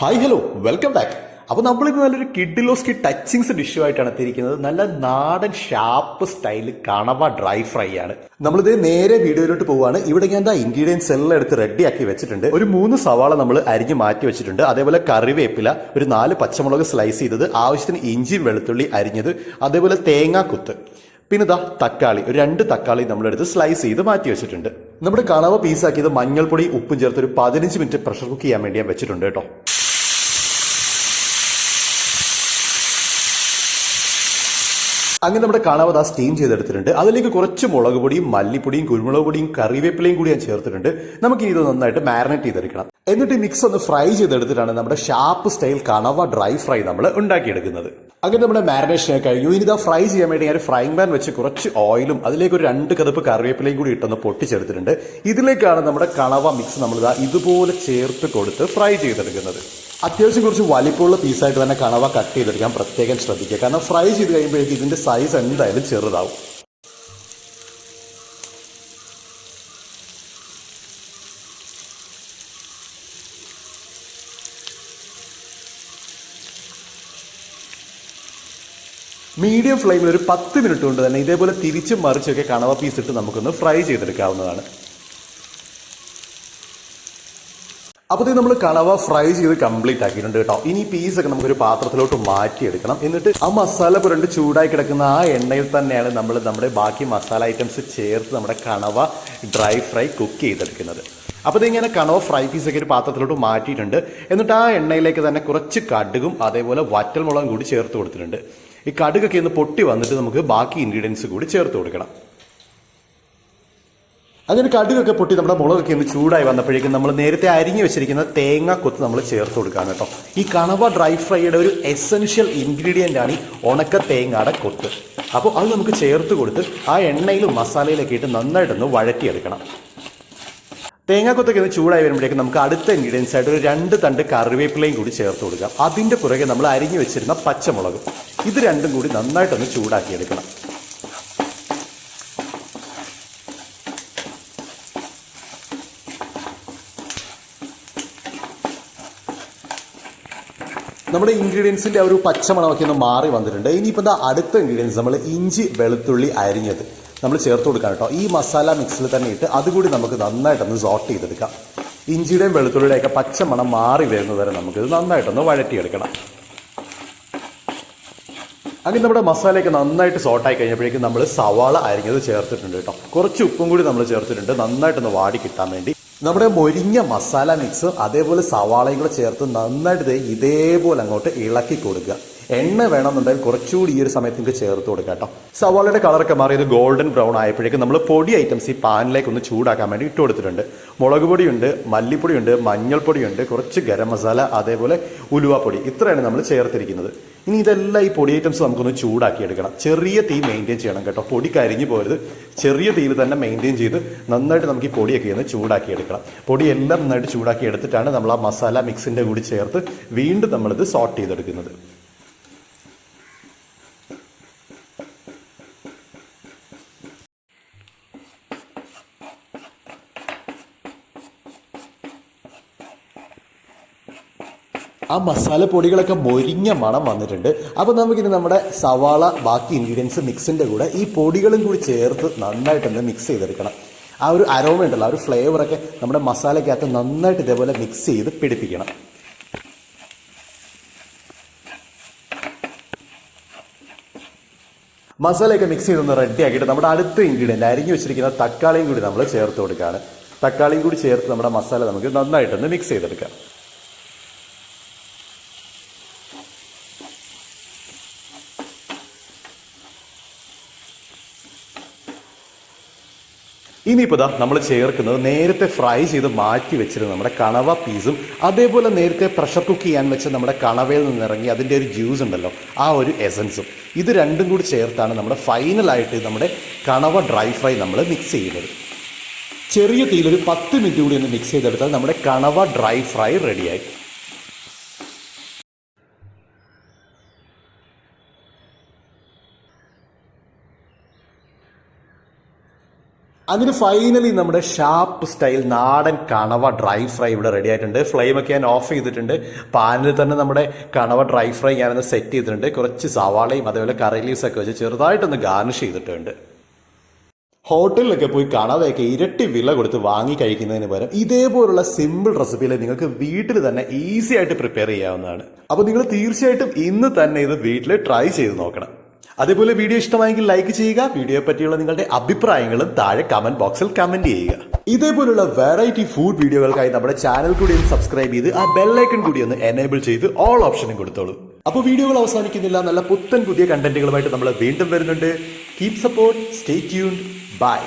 Hi hello welcome back അപ്പോൾ നമ്മളിന്ന് നല്ലൊരു കിഡിലോസ്കി ടച്ചിങ്സ് ഡിഷുമായിട്ടാണ് എത്തിയിരിക്കുന്നത്. നല്ല നാടൻ ഷാപ്പ് സ്റ്റൈൽ കണവ ഡ്രൈ ഫ്രൈ ആണ്. നമ്മളിത് നേരെ വീഡിയോയിലോട്ട് പോവുകയാണ് ഇവിടെ ഞാൻ എന്താ ഇൻഗ്രീഡിയൻസ് എല്ലാം എടുത്ത് റെഡിയാക്കി വെച്ചിട്ടുണ്ട്. ഒരു മൂന്ന് സവാള നമ്മൾ അരിഞ്ഞ് മാറ്റി വെച്ചിട്ടുണ്ട്. അതേപോലെ കറിവേപ്പില ഒരു നാല് പച്ചമുളക് സ്ലൈസ് ചെയ്തത്. ആവശ്യത്തിന് ഇഞ്ചി വെളുത്തുള്ളി അരിഞ്ഞത്. അതേപോലെ തേങ്ങാക്കുത്ത്. പിന്നെ ഇതാ തക്കാളി ഒരു രണ്ട് തക്കാളി നമ്മളെടുത്ത് സ്ലൈസ് ചെയ്ത് മാറ്റി വെച്ചിട്ടുണ്ട്. നമ്മുടെ കണവ പീസാക്കിയത് മഞ്ഞൾപ്പൊടി ഉപ്പും ചേർത്ത് ഒരു പതിനഞ്ച് മിനിറ്റ് പ്രഷർ കുക്ക് ചെയ്യാൻ വേണ്ടി ഞാൻ വെച്ചിട്ടുണ്ട് കേട്ടോ. അങ്ങനെ നമ്മുടെ കണവ ദാ സ്റ്റീം ചെയ്തെടുത്തിട്ടുണ്ട്. അതിലേക്ക് കുറച്ച് മുളക് പൊടിയും മല്ലിപ്പൊടിയും കുരുമുളക് പൊടിയും കറിവേപ്പിലയും കൂടി ഞാൻ ചേർത്തിട്ടുണ്ട്. നമുക്ക് ഇത് നന്നായിട്ട് മാരിനേറ്റ് ചെയ്തെടുക്കണം. എന്നിട്ട് മിക്സ് ഒന്ന് ഫ്രൈ ചെയ്തെടുത്തിട്ടാണ് നമ്മുടെ ഷാർപ്പ് സ്റ്റൈൽ കണവ ഡ്രൈ ഫ്രൈ നമ്മൾ ഉണ്ടാക്കിയെടുക്കുന്നത്. അങ്ങനെ നമ്മുടെ മാരിനേഷൻ കഴിഞ്ഞു. ഇനി ഇതാ ഫ്രൈ ചെയ്യാൻ വേണ്ടി ഞാൻ ഫ്രൈങ് പാൻ വെച്ച് കുറച്ച് ഓയിലും അതിലേക്ക് ഒരു രണ്ട് കതപ്പ് കറിവേപ്പിലയും കൂടി ഇട്ടൊന്ന് പൊട്ടിച്ചെടുത്തിട്ടുണ്ട്. ഇതിലേക്കാണ് നമ്മുടെ കണവ മിക്സ് നമ്മളിതാ ഇതാ ഇതുപോലെ ചേർത്ത് കൊടുത്ത് ഫ്രൈ ചെയ്തെടുക്കുന്നത്. അത്യാവശ്യം കുറച്ച് വലിപ്പമുള്ള പീസായിട്ട് തന്നെ കണവ കട്ട് ചെയ്തെടുക്കാൻ പ്രത്യേകം ശ്രദ്ധിക്കുക. കാരണം ഫ്രൈ ചെയ്ത് കഴിയുമ്പോഴേക്കും ഇതിന്റെ സൈസ് എന്തായാലും ചെറുതാവും. മീഡിയം ഫ്ലെയിമിൽ ഒരു പത്ത് മിനിറ്റ് കൊണ്ട് തന്നെ ഇതേപോലെ തിരിച്ചും മറിച്ചൊക്കെ കണവ പീസ് ഇട്ട് നമുക്കൊന്ന് ഫ്രൈ ചെയ്തെടുക്കാവുന്നതാണ്. അപ്പോൾ ഇത് നമ്മൾ കണവ ഫ്രൈ ചെയ്ത് കംപ്ലീറ്റ് ആക്കിയിട്ടുണ്ട് കേട്ടോ. ഇനി പീസ് ഒക്കെ നമുക്കൊരു പാത്രത്തിലോട്ട് മാറ്റിയെടുക്കണം. എന്നിട്ട് ആ മസാല പുരണ്ട് ചൂടായി കിടക്കുന്ന ആ എണ്ണയിൽ തന്നെയാണ് നമ്മൾ നമ്മുടെ ബാക്കി മസാല ഐറ്റംസ് ചേർത്ത് നമ്മുടെ കണവ ഡ്രൈ ഫ്രൈ കുക്ക് ചെയ്തെടുക്കുന്നത്. അപ്പോൾ ഇങ്ങനെ കണവ ഫ്രൈ പീസ് ഒക്കെ ഒരു പാത്രത്തിലോട്ട് മാറ്റിയിട്ടുണ്ട്. എന്നിട്ട് ആ എണ്ണയിലേക്ക് തന്നെ കുറച്ച് കടുകും അതേപോലെ വറ്റൽ മുളകും കൂടി ചേർത്ത് കൊടുത്തിട്ടുണ്ട്. ഈ കടുകൊക്കെ ഒന്ന് പൊട്ടി വന്നിട്ട് നമുക്ക് ബാക്കി ഇൻഗ്രീഡിയൻസ് കൂടി ചേർത്ത് കൊടുക്കണം. അങ്ങനെ കടുകൊക്കെ പൊട്ടി നമ്മുടെ മുളകൊക്കെ ഒന്ന് ചൂടായി വന്നപ്പോഴേക്കും നമ്മൾ നേരത്തെ അരിഞ്ഞു വെച്ചിരിക്കുന്ന തേങ്ങ കൊത്ത് നമ്മൾ ചേർത്ത് കൊടുക്കുകയാണ് കേട്ടോ. ഈ കണവ ഡ്രൈ ഫ്രൈയുടെ ഒരു എസെൻഷ്യൽ ഇൻഗ്രീഡിയന്റ് ആണ് ഈ ഉണക്ക തേങ്ങയുടെ കൊത്ത്. അപ്പോൾ അത് നമുക്ക് ചേർത്ത് കൊടുത്ത് ആ എണ്ണയിലും മസാലയിലൊക്കെ ഇട്ട് നന്നായിട്ടൊന്ന് വഴറ്റിയെടുക്കണം. തേങ്ങാക്കൊത്തൊക്കെ ഒന്ന് ചൂടായി വരുമ്പോഴേക്കും നമുക്ക് അടുത്ത ഇൻഗ്രീഡിയൻസ് ആയിട്ട് ഒരു രണ്ട് തണ്ട് കറിവേപ്പിലയും കൂടി ചേർത്ത് കൊടുക്കാം. അതിന്റെ പുറകെ നമ്മൾ അരിഞ്ഞു വെച്ചിരുന്ന പച്ചമുളക്. ഇത് രണ്ടും കൂടി നന്നായിട്ടൊന്ന് ചൂടാക്കിയെടുക്കണം. നമ്മുടെ ഇൻഗ്രീഡിയൻസിന്റെ ആ ഒരു പച്ചമണമൊക്കെ ഒന്ന് മാറി വന്നിട്ടുണ്ട്. ഇനിയിപ്പോൾ എന്താ അടുത്ത ഇൻഗ്രീഡിയൻസ് നമ്മൾ ഇഞ്ചി വെളുത്തുള്ളി അരിഞ്ഞത് നമ്മൾ ചേർത്ത് കൊടുക്കാം കേട്ടോ. ഈ മസാല മിക്സിൽ തന്നെ ഇട്ട് അതുകൂടി നമുക്ക് നന്നായിട്ടൊന്ന് സോർട്ട് ചെയ്തെടുക്കാം. ഇഞ്ചിയുടെയും വെളുത്തുള്ളിയുടെയും ഒക്കെ പച്ചമണം മാറി വരുന്നത് വരെ നമുക്കിത് നന്നായിട്ടൊന്ന് വഴറ്റിയെടുക്കണം. അങ്ങനെ നമ്മുടെ മസാലയൊക്കെ നന്നായിട്ട് സോട്ടായി കഴിഞ്ഞപ്പോഴേക്കും നമ്മൾ സവാള അരിഞ്ഞത് ചേർത്തിട്ടുണ്ട് കേട്ടോ. കുറച്ച് ഉപ്പും കൂടി നമ്മൾ ചേർത്തിട്ടുണ്ട്. നന്നായിട്ടൊന്ന് വാടി കിട്ടാൻ വേണ്ടി നമ്മുടെ മൊരിഞ്ഞ മസാല മിക്സ് അതേപോലെ സവാളയും കൂടെ ചേർത്ത് നന്നായിട്ട് ഇതേപോലെ അങ്ങോട്ട് ഇളക്കി കൊടുക്കുക. എണ്ണ വേണമെന്നുണ്ടെങ്കിൽ കുറച്ചുകൂടി ഈ ഒരു സമയത്ത് നിങ്ങൾക്ക് ചേർത്ത് കൊടുക്കാം കേട്ടോ. സവാളയുടെ കളറൊക്കെ മാറിയത് ഗോൾഡൻ ബ്രൗൺ ആയപ്പോഴേക്കും നമ്മൾ പൊടി ഐറ്റംസ് ഈ പാനിലേക്ക് ഒന്ന് ചൂടാക്കാൻ വേണ്ടി ഇട്ട് കൊടുത്തിട്ടുണ്ട്. മുളക് പൊടിയുണ്ട് മല്ലിപ്പൊടിയുണ്ട് മഞ്ഞൾപ്പൊടിയുണ്ട് കുറച്ച് ഗരം മസാല അതേപോലെ ഉലുവാപ്പൊടി. ഇത്രയാണ് നമ്മൾ ചേർത്തിരിക്കുന്നത്. ഇനി ഇതെല്ലാം ഈ പൊടി ഐറ്റംസ് നമുക്കൊന്ന് ചൂടാക്കി എടുക്കണം. ചെറിയ തീ മെയിന്റെയിൻ ചെയ്യണം കേട്ടോ. പൊടി കരിഞ്ഞു പോരുത്. ചെറിയ തീയിൽ തന്നെ മെയിന്റെയിൻ ചെയ്ത് നന്നായിട്ട് നമുക്ക് ഈ പൊടിയൊക്കെ ഒന്ന് ചൂടാക്കി എടുക്കണം. പൊടി എല്ലാം നന്നായിട്ട് ചൂടാക്കി എടുത്തിട്ടാണ് നമ്മൾ ആ മസാല മിക്സിന്റെ കൂടി ചേർത്ത് വീണ്ടും നമ്മളിത് സോട്ട് ചെയ്തെടുക്കുന്നത്. ആ മസാല പൊടികളൊക്കെ മൊരിഞ്ഞ മണം വന്നിട്ടുണ്ട്. അപ്പോൾ നമുക്കിനി നമ്മുടെ സവാള ബാക്കി ഇൻഗ്രീഡിയൻസ് മിക്സിന്റെ കൂടെ ഈ പൊടികളും കൂടി ചേർത്ത് നന്നായിട്ടൊന്ന് മിക്സ് ചെയ്തെടുക്കണം. ആ ഒരു അരോമ ഉണ്ടല്ലോ ആ ഒരു ഫ്ലേവറൊക്കെ നമ്മുടെ മസാലയ്ക്കകത്ത് നന്നായിട്ട് ഇതേപോലെ മിക്സ് ചെയ്ത് പിടിപ്പിക്കണം. മസാലയൊക്കെ മിക്സ് ചെയ്തൊന്ന് റെഡി ആക്കിയിട്ട് നമ്മുടെ അടുത്ത ഇൻഗ്രീഡിയന്റ് അരിഞ്ഞു വെച്ചിരിക്കുന്ന തക്കാളിയും കൂടി നമ്മൾ ചേർത്ത് കൊടുക്കുകയാണ്. തക്കാളിയും കൂടി ചേർത്ത് നമ്മുടെ മസാല നമുക്ക് നന്നായിട്ടൊന്ന് മിക്സ് ചെയ്തെടുക്കാം. ഇനിയിപ്പോൾ ഇതാ നമ്മൾ ചേർക്കുന്നത് നേരത്തെ ഫ്രൈ ചെയ്ത് മാറ്റി വെച്ചിരുന്ന നമ്മുടെ കണവ പീസും അതേപോലെ നേരത്തെ പ്രഷർ കുക്ക് ചെയ്യാൻ വെച്ച നമ്മുടെ കണവയിൽ നിന്നിറങ്ങി അതിന്റെ ഒരു ജ്യൂസ് ഉണ്ടല്ലോ ആ ഒരു എസൻസും ഇത് രണ്ടും കൂടി ചേർത്താണ് നമ്മുടെ ഫൈനലായിട്ട് നമ്മുടെ കണവ ഡ്രൈ ഫ്രൈ നമ്മൾ മിക്സ് ചെയ്യുന്നത്. ചെറിയ തീയിൽ ഒരു പത്ത് മിനിറ്റ് കൂടി ഒന്ന് മിക്സ് ചെയ്തെടുത്താൽ നമ്മുടെ കണവ ഡ്രൈ ഫ്രൈ റെഡിയായി അങ്ങനെ ഫൈനലി നമ്മുടെ ഷാപ്പ് സ്റ്റൈൽ നാടൻ കണവ ഡ്രൈ ഫ്രൈ ഇവിടെ റെഡി ആയിട്ടുണ്ട്. ഫ്ലെയിം ഒക്കെ ഞാൻ ഓഫ് ചെയ്തിട്ടുണ്ട്. പാനിൽ തന്നെ നമ്മുടെ കണവ ഡ്രൈ ഫ്രൈ ഞാനൊന്ന് സെറ്റ് ചെയ്തിട്ടുണ്ട്. കുറച്ച് സവാളയും അതേപോലെ കറി ലീവ്സ് ഒക്കെ വെച്ച് ചെറുതായിട്ടൊന്ന് ഗാർണിഷ് ചെയ്തിട്ടുണ്ട്. ഹോട്ടലിലൊക്കെ പോയി കണവയൊക്കെ ഇരട്ടി വില കൊടുത്ത് വാങ്ങി കഴിക്കുന്നതിന് പകരം ഇതേപോലുള്ള സിമ്പിൾ റെസിപ്പിയിൽ നിങ്ങൾക്ക് വീട്ടിൽ തന്നെ ഈസി ആയിട്ട് പ്രിപ്പയർ ചെയ്യാവുന്നതാണ്. അപ്പോൾ നിങ്ങൾ തീർച്ചയായിട്ടും ഇന്ന് തന്നെ ഇത് വീട്ടിൽ ട്രൈ ചെയ്ത് നോക്കണം. അതേപോലെ വീഡിയോ ഇഷ്ടമായെങ്കിൽ ലൈക്ക് ചെയ്യുക. വീഡിയോയെ പറ്റിയുള്ള നിങ്ങളുടെ അഭിപ്രായങ്ങളും താഴെ കമന്റ് ബോക്സിൽ കമന്റ് ചെയ്യുക. ഇതേപോലുള്ള വെറൈറ്റി ഫുഡ് വീഡിയോകൾക്കായി നമ്മുടെ ചാനൽ കൂടി ഒന്ന് സബ്സ്ക്രൈബ് ചെയ്ത് ആ ബെല്ലൈക്കൺ കൂടി ഒന്ന് എനേബിൾ ചെയ്ത് ഓൾ ഓപ്ഷനും കൊടുത്തോളൂ. അപ്പോൾ വീഡിയോകൾ അവസാനിക്കുന്നില്ല. നല്ല പുത്തൻ പുതിയ കണ്ടന്റുകളുമായിട്ട് നമ്മൾ വീണ്ടും വരുന്നുണ്ട്. Keep support stay tune bye